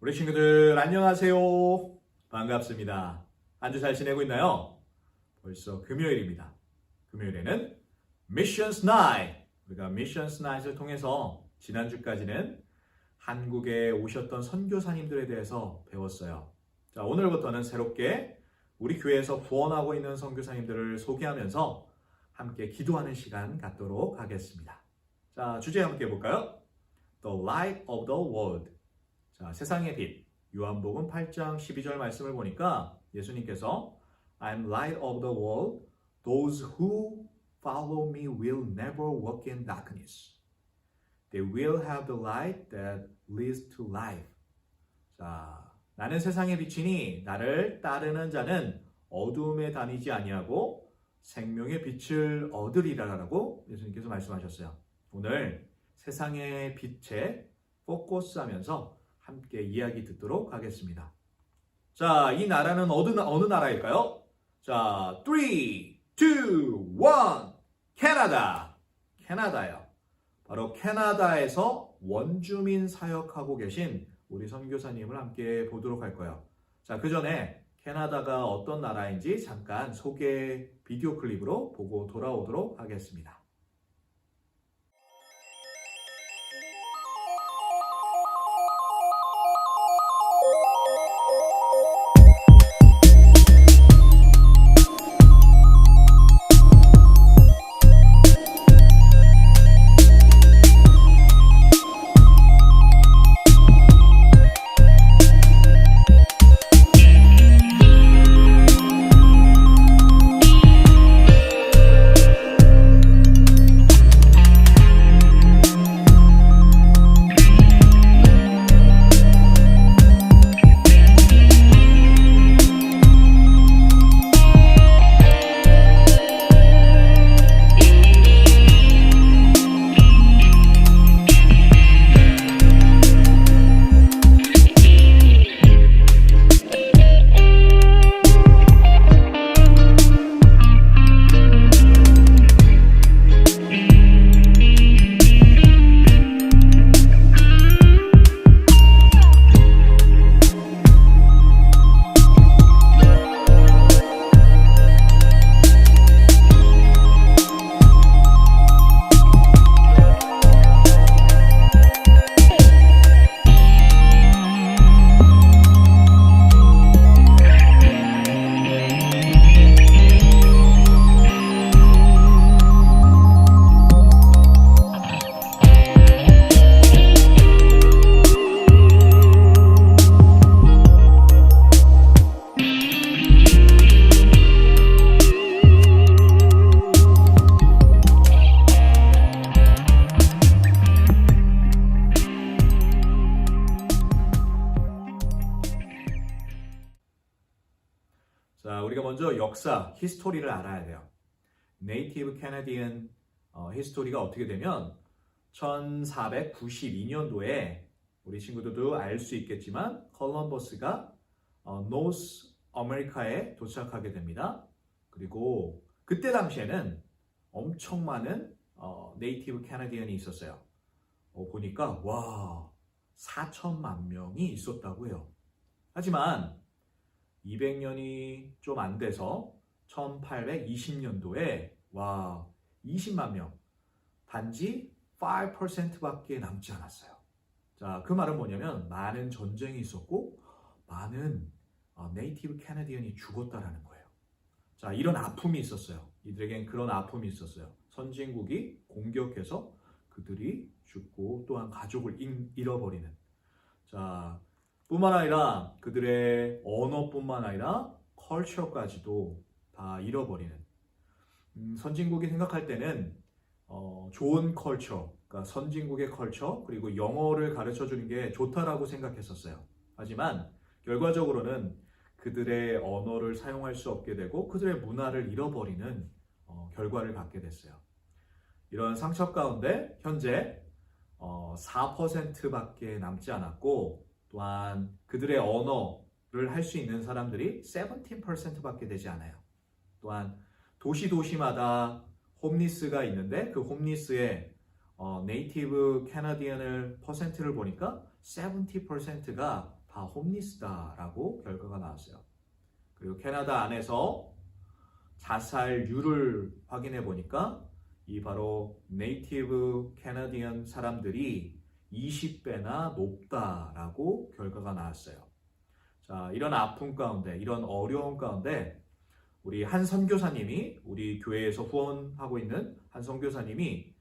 우리 친구들 안녕하세요. 반갑습니다. 한 주 잘 지내고 있나요? 벌써 금요일입니다. 금요일에는 Missions Night. 우리가 Missions Night을 통해서 지난주까지는 한국에 오셨던 선교사님들에 대해서 배웠어요. 자, 오늘부터는 새롭게 우리 교회에서 후원하고 있는 선교사님들을 소개하면서 함께 기도하는 시간 갖도록 하겠습니다. 자, 주제 함께 해볼까요? The Light of the World. 자, 세상의 빛. 요한복음 8장 12절 말씀을 보니까 예수님께서 I'm light of the world. Those who follow me will never walk in darkness. They will have the light that leads to life. 자, 나는 세상의 빛이니 나를 따르는 자는 어두움에 다니지 아니하고 생명의 빛을 얻으리라라고 예수님께서 말씀하셨어요. 오늘 세상의 빛에 포커스하면서 함께 이야기 듣도록 하겠습니다. 자, 이 나라는 어느, 어느 나라일까요? 자, 3, 2, 1, 캐나다. 캐나다요. 바로 캐나다에서 원주민 사역하고 계신 우리 선교사님을 함께 보도록 할 거예요. 자, 그 전에 캐나다가 어떤 나라인지 잠깐 소개 비디오 클립으로 보고 돌아오도록 하겠습니다. 자, 우리가 먼저 역사, 히스토리를 알아야 돼요. 네이티브 캐나디언 어, 히스토리가 어떻게 되면 1492년도에 우리 친구들도 알 수 있겠지만 컬럼버스가 어, 노스 아메리카에 도착하게 됩니다. 그리고 그때 당시에는 엄청 많은 어, 네이티브 캐나디언이 있었어요. 어, 보니까 와 4천만 명이 있었다고 해요. 하지만 200년이 좀 안 돼서 1820년도에 와 20만 명 단지 5%밖에 남지 않았어요. 자, 그 말은 뭐냐면 많은 전쟁이 있었고 많은 어, 네이티브 캐나디언이 죽었다라는 거예요. 자, 이런 아픔이 있었어요. 이들에겐 그런 아픔이 있었어요. 선진국이 공격해서 그들이 죽고 또한 가족을 잃- 잃어버리는. 자, 뿐만 아니라 그들의 언어뿐만 아니라 컬처까지도 다 잃어버리는. 음, 선진국이 생각할 때는 어, 좋은 컬처, 그러니까 선진국의 컬처 그리고 영어를 가르쳐 주는 게 좋다라고 생각했었어요. 하지만 결과적으로는 그들의 언어를 사용할 수 없게 되고 그들의 문화를 잃어버리는 어, 결과를 갖게 됐어요. 이런 상처 가운데 현재 어, 4%밖에 남지 않았고 또한 그들의 언어를 할 수 있는 사람들이 17%밖에 되지 않아요. 또한 도시 도시마다 홈리스가 있는데 그 홈리스의 어, 네이티브 캐나디언을 퍼센트를 보니까 70%가 다 홈리스다라고 결과가 나왔어요. 그리고 캐나다 안에서 자살률을 확인해 보니까 이 바로 네이티브 캐나디언 사람들이 20배나 높다라고 결과가 나왔어요. 자, 이런 아픔 가운데, 이런 어려움 가운데 우리 한 선교사님이 우리 교회에서 후원하고 있는 한 선교사님이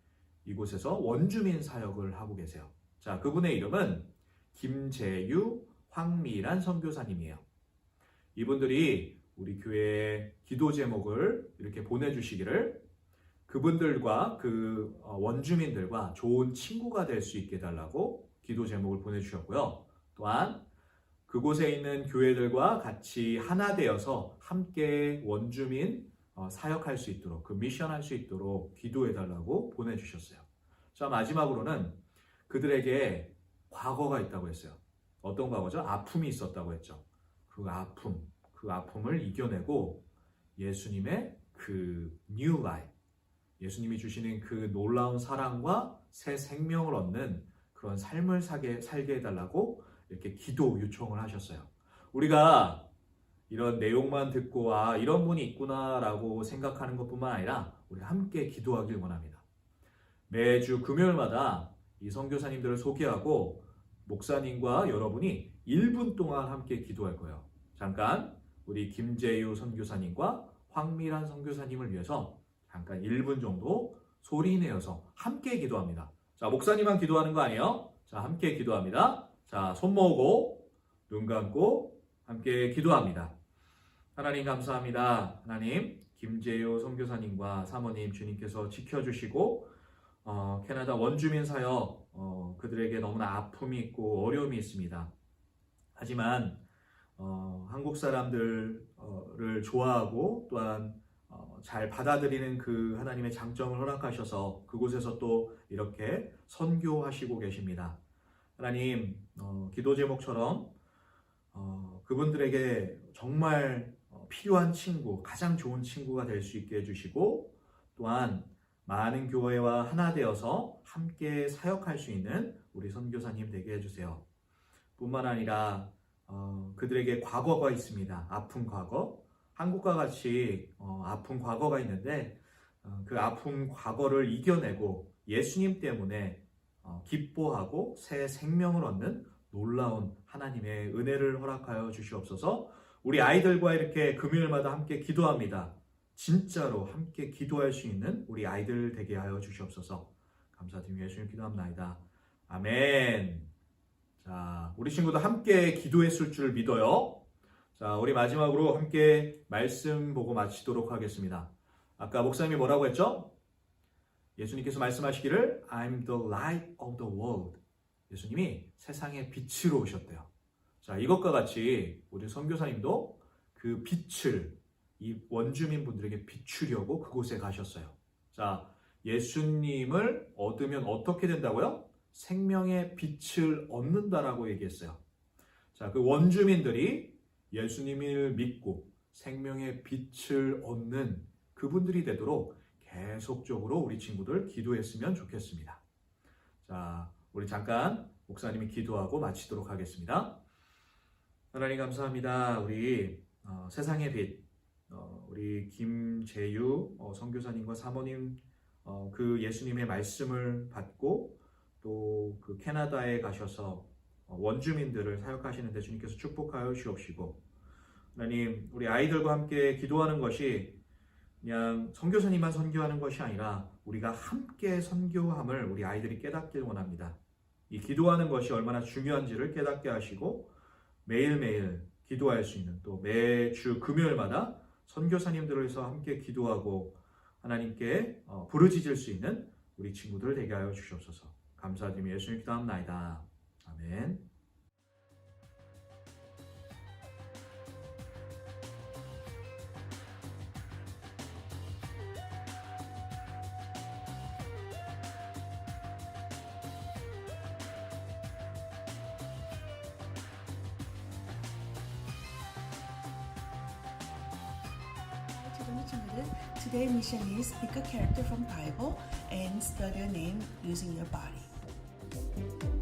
이곳에서 원주민 사역을 하고 계세요. 자, 그분의 이름은 김재유 황미란 선교사님이에요. 이분들이 우리 교회에 기도 제목을 이렇게 보내주시기를 그분들과 그 어, 원주민들과 좋은 친구가 될 수 있게 해달라고 기도 제목을 보내주셨고요. 또한 그곳에 있는 교회들과 같이 하나 되어서 함께 원주민 어, 사역할 수 있도록 그 미션 할 수 있도록 기도해 달라고 보내주셨어요. 자 마지막으로는 그들에게 과거가 있다고 했어요. 어떤 과거죠? 아픔이 있었다고 했죠. 그 아픔, 그 아픔을 이겨내고 예수님의 그 new life, 예수님이 주시는 그 놀라운 사랑과 새 생명을 얻는 그런 삶을 살게, 살게 해달라고 이렇게 기도 요청을 하셨어요. 우리가 이런 내용만 듣고 아 이런 분이 있구나라고 생각하는 것뿐만 아니라 우리가 함께 기도하길 원합니다. 매주 금요일마다 이 선교사님들을 소개하고 목사님과 여러분이 1분 동안 함께 기도할 거예요. 잠깐 우리 김재유 선교사님과 황미란 선교사님을 위해서 잠깐 1분 정도 소리 내어서 함께 기도합니다. 자, 목사님만 기도하는 거 아니에요? 자, 함께 기도합니다. 자, 손 모으고 눈 감고 함께 기도합니다. 하나님 감사합니다. 하나님 김재효 선교사님과 사모님 주님께서 지켜주시고 어, 캐나다 원주민 사역 어, 그들에게 너무나 아픔이 있고 어려움이 있습니다. 하지만 어, 한국 사람들을 좋아하고 또한 어, 잘 받아들이는 그 하나님의 장점을 허락하셔서 그곳에서 또 이렇게 선교하시고 계십니다. 하나님 어, 기도 제목처럼 어, 그분들에게 정말 어, 필요한 친구, 가장 좋은 친구가 될 수 있게 해주시고 또한 많은 교회와 하나 되어서 함께 사역할 수 있는 우리 선교사님 되게 해주세요. 뿐만 아니라 어, 그들에게 과거가 있습니다. 아픈 과거. 한국과 같이 어, 아픈 과거가 있는데 어, 그 아픈 과거를 이겨내고 예수님 때문에 어, 기뻐하고 새 생명을 얻는 놀라운 하나님의 은혜를 허락하여 주시옵소서. 우리 아이들과 이렇게 금요일마다 함께 기도합니다. 진짜로 함께 기도할 수 있는 우리 아이들 되게 하여 주시옵소서. 감사드리며 예수님 기도합나이다. 아멘. 자, 우리 친구도 함께 기도했을 줄 믿어요. 자, 우리 마지막으로 함께 말씀 보고 마치도록 하겠습니다. 아까 목사님이 뭐라고 했죠? 예수님께서 말씀하시기를 I'm the light of the world. 예수님이 세상의 빛으로 오셨대요. 자, 이것과 같이 우리 선교사님도 그 빛을 이 원주민 분들에게 비추려고 그곳에 가셨어요. 자, 예수님을 얻으면 어떻게 된다고요? 생명의 빛을 얻는다라고 얘기했어요. 자, 그 원주민들이 예수님을 믿고 생명의 빛을 얻는 그분들이 되도록 계속적으로 우리 친구들 기도했으면 좋겠습니다. 자, 우리 잠깐 목사님이 기도하고 마치도록 하겠습니다. 하나님 감사합니다. 우리 어, 세상의 빛, 어, 우리 김재유 어, 선교사님과 사모님 어, 그 예수님의 말씀을 받고 또 그 캐나다에 가셔서 어, 원주민들을 사역하시는데 주님께서 축복하여 주옵시고 하나님 우리 아이들과 함께 기도하는 것이 그냥 선교사님만 선교하는 것이 아니라 우리가 함께 선교함을 우리 아이들이 깨닫길 원합니다. 이 기도하는 것이 얼마나 중요한지를 깨닫게 하시고 매일매일 기도할 수 있는 또 매주 금요일마다 선교사님들에서 함께 기도하고 하나님께 어, 부르짖을 수 있는 우리 친구들 되게 하여 주시옵소서. 감사드리며 예수님 기도합나이다. 아멘. Mission is pick a character from Bible and spell their name using your body.